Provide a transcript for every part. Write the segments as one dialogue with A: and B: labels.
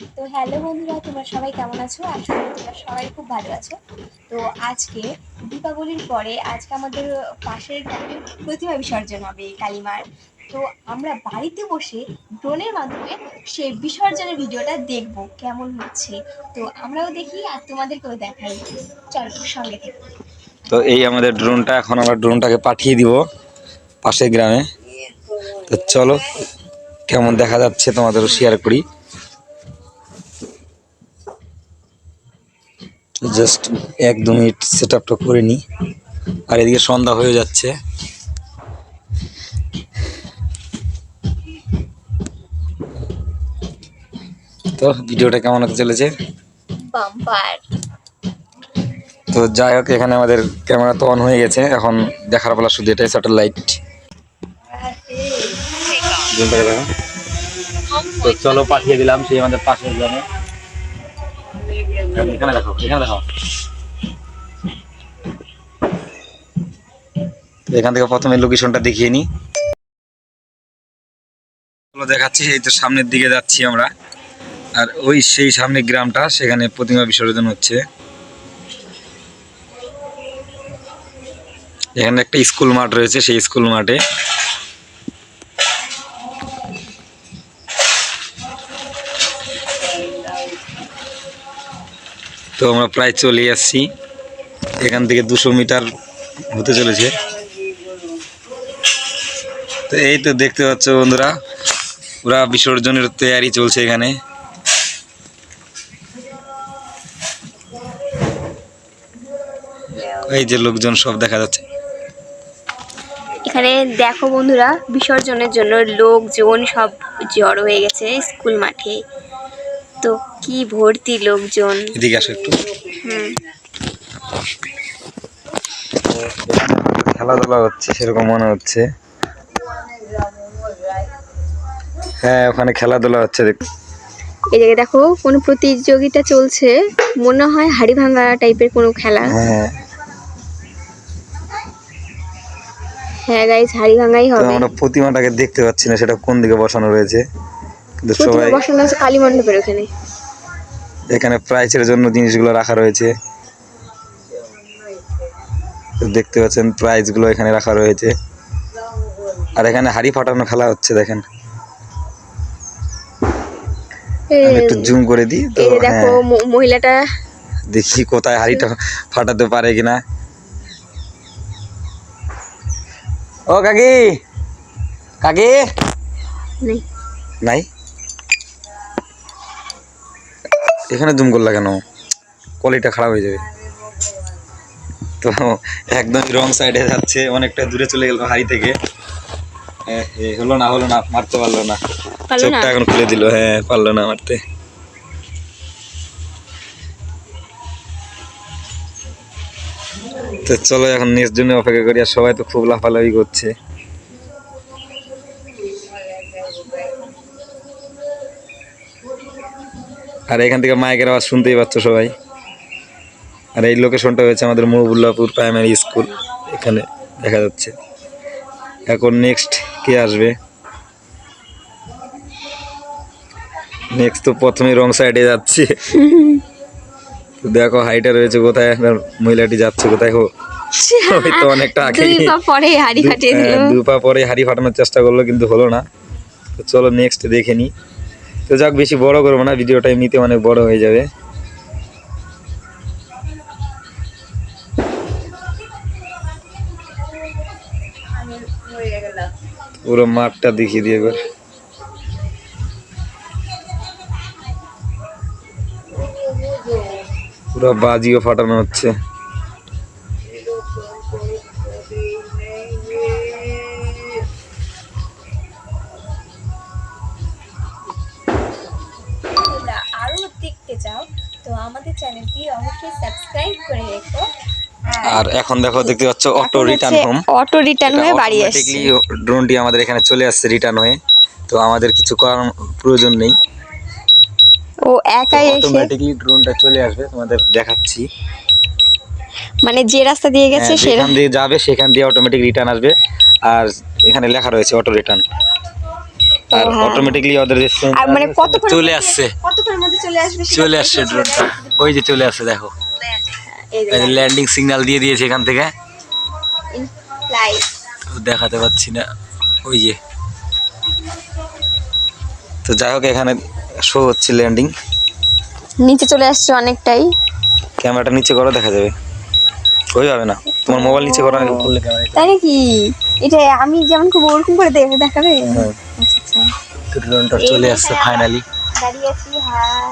A: তো হ্যালো বন্ধুরা, তোমরা সবাই কেমন আছো? আশা করি তোমরা সবাই খুব ভালো আছো। তো আজকে দীপাবলির পরে আজকে আমাদের পাশের গ্রামের প্রতিমা বিসর্জন হবে কালিমার। তো আমরা বাড়িতে বসে ড্রোনের মাধ্যমে সেই বিসর্জনের ভিডিওটা দেখব, কেমন হচ্ছে। তো আমরাও দেখি আর তোমাদেরকেও দেখাই। চলো সঙ্গে
B: তো এই আমাদের ড্রোনটা, এখন আমরা ড্রোনটাকে পাঠিয়ে দিব পাশের গ্রামে। তো চলো, কেমন দেখা যাচ্ছে তোমাদেরও শেয়ার করি। জাস্ট এক দু মিনিট সেট আপটা করে নিই আর এদিকে সন্ধ্যা হয়ে যাচ্ছে। তো ভিডিওটা কেমন হতে চলেছে? তো যাই হোক এখানে আমাদের ক্যামেরা তো অন হয়ে গেছে। এখন দেখার বেলা শুধু এটাই স্যাটেলাইট তো চলো পাঠিয়ে দিলাম সেই আমাদের পাশের গ্রামে এখানে দেখো এখানে দেখো। এখান থেকে প্রথমে লোকেশনটা দেখিয়ে নি দেখাচ্ছি, এই তো সামনের দিকে যাচ্ছি আমরা। আর ওই সেই সামনে গ্রামটা, সেখানে প্রতিমা বিসর্জন হচ্ছে। এখানে একটা স্কুল মাঠ রয়েছে, সেই স্কুল মাঠে। তো আমরা প্রায় চলে আসছি। এখান থেকে দুশো মিটার হতে চলেছে। তো এই তো দেখতে পাচ্ছ বন্ধুরা, পুরা বিসর্জনের তৈয়ারি চলছে এখানে। এই যে লোকজন সব দেখা যাচ্ছে।
A: এখানে দেখো বন্ধুরা, বিসর্জনের জন্য লোকজন সব জড়ো হয়ে গেছে স্কুল মাঠে। তো কি ভর্তি লোকজন?
B: এদিকে আসো একটু।
A: হুম।
B: খেলাধুলা হচ্ছে সেরকম মনে হচ্ছে। হ্যাঁ ওখানে খেলাধুলা হচ্ছে দেখ।
A: এই জায়গায় দেখো কোনো প্রতিযোগিতা চলছে মনে হয় হাড়ি ভাঙা টাইপের কোনো খেলা।
B: হ্যাঁ।
A: হ্যাঁ গাইজ হাড়ি ভাঙাই হবে।
B: আমরা প্রতিমাটাকে দেখতে পাচ্ছি না সেটা কোন দিকে বসানো রয়েছে? সবাই
A: বসানো আছে কালী মণ্ডপের ওখানে।
B: এখানে প্রাইজের জন্য জিনিসগুলো রাখা রয়েছে। দেখতে পাচ্ছেন প্রাইজগুলো এখানে রাখা রয়েছে। আর এখানে হাড়ি ফাটানো খেলা হচ্ছে দেখেন। একটু জুম করে দিই তো
A: দেখো
B: হ্যাঁ।
A: মহিলাটা
B: দেখি কোথায় হাড়িটা ফাটাতে পারে কিনা। ও কাকি! কাকি!
A: নেই।
B: নাই? এখানে জুম করলা কেন? কোয়ালিটা খারাপ হয়ে যাবে। তো একদম রং সাইডে যাচ্ছে অনেকটা দূরে চলে গেল হাড়ি থেকে। হলো না হলো না মারতে পারল না।
A: পারল না?
B: চোখটা এখন খুলে দিল হ্যাঁ পারল না মারতে। তো চলো এখন নেক্সট জন্য অপেক্ষা করি আর সবাই তো খুব লাফালাফি করছে। আর এখান থেকে মাইকের আওয়াজ শুনতেই পাচ্ছ সবাই। আর এই লোকেশনটা হয়েছে আমাদের মহবুল্লাপুর প্রাইমারি স্কুল এখানে দেখা যাচ্ছে। এখন নেক্সট কে আসবে? নেক্সট তো প্রথমে রং সাইডে যাচ্ছে। দেখো হাইটা রয়েছে কোথায় আর মহিলাটি যাচ্ছে কোথায় হো অনেকটা আগে
A: দুই পা পরে হাড়ি ফাটিয়ে দিল।
B: দু পরে হাড়ি ফাটানোর চেষ্টা করল কিন্তু হলো না। তো চলো নেক্সট দেখে নি। তো যাক, বেশি বড় করব না ভিডিওটা এমনিতে অনেক বড় হয়ে যাবে। পুরো মাঠটা দেখিয়ে দিয়ে এবার। পুরো বাজিও ফাটানো হচ্ছে।
A: সাবস্ক্রাইব করে রেখো।
B: আর এখন দেখো দেখতে পাচ্ছ auto return home
A: auto return হয়ে বাড়ি আসছে।
B: ড্রোনটি আমাদের এখানে চলে আসছে রিটার্ন হয়ে। তো আমাদের কিছু করার প্রয়োজন নেই।
A: ও একাই এসে
B: অটোমেটিকলি ড্রোনটা চলে আসবে তোমাদের দেখাচ্ছি।
A: মানে যে রাস্তা দিয়ে গেছে
B: সেখান দিয়ে যাবে সেখান দিয়ে অটোমেটিক রিটার্ন আসবে। আর এখানে লেখা রয়েছে অটো রিটার্ন আর
A: হ্যাঁ।
B: ওদের
A: আর মানে কতক্ষণ
B: চলে আসছে।
A: কতক্ষণের মধ্যে চলে আসবে
B: চলে আসছে ড্রোনটা ওই যে চলে আসছে দেখো।
A: এই
B: ল্যান্ডিং সিগন্যাল দিয়ে দিয়েছে এখান থেকে। দেখাতে পাচ্ছি না। ওই যে। তো যাই হোক এখানে শো হচ্ছে ল্যান্ডিং
A: নিচে চলে আসছে অনেকটাই।
B: ক্যামেরাটা নিচে করো দেখা যাবে। ওই হবে না। তোমার মোবাইল নিচে করো করলে
A: তাই নাকি? এটা আমি যেমন খুব ওরকম করে দেখে দেখাবে? আচ্ছা আচ্ছা
B: তো ড্রোনটা চলে আসছে ফাইনালি
A: দাঁড়িয়ে আছি হাই।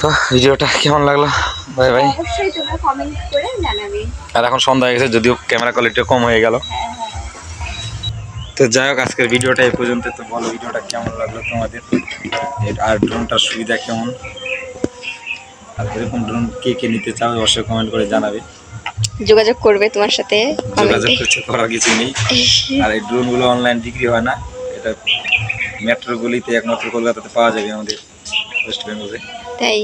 B: তো ভিডিওটা কেমন লাগল? Bye bye.
A: অবশ্যই তোমরা কমেন্ট করে জানাবে।
B: আর এখন সন্ধ্যা হয়ে গেছে যদিও ক্যামেরা কোয়ালিটি কম হয়ে গেল। তো যাই হোক আজকের ভিডিওটা এই পর্যন্ত তো বলো ভিডিওটা কেমন লাগল তোমাদের? আর ড্রোনটার সুবিধা কেমন? আর এরকম ড্রোন কে কে নিতে চাও অবশ্যই কমেন্ট করে জানাবে।
A: যোগাযোগ করবে তোমার সাথে
B: যোগাযোগ করছে করার কিছু নেই। আর এই ড্রোনগুলো অনলাইন বিক্রি হয় না। এটা মেট্রোগুলিতে একমাত্র কলকাতাতে পাওয়া যাবে আমাদের ওয়েস্ট বেঙ্গলে
A: তাই।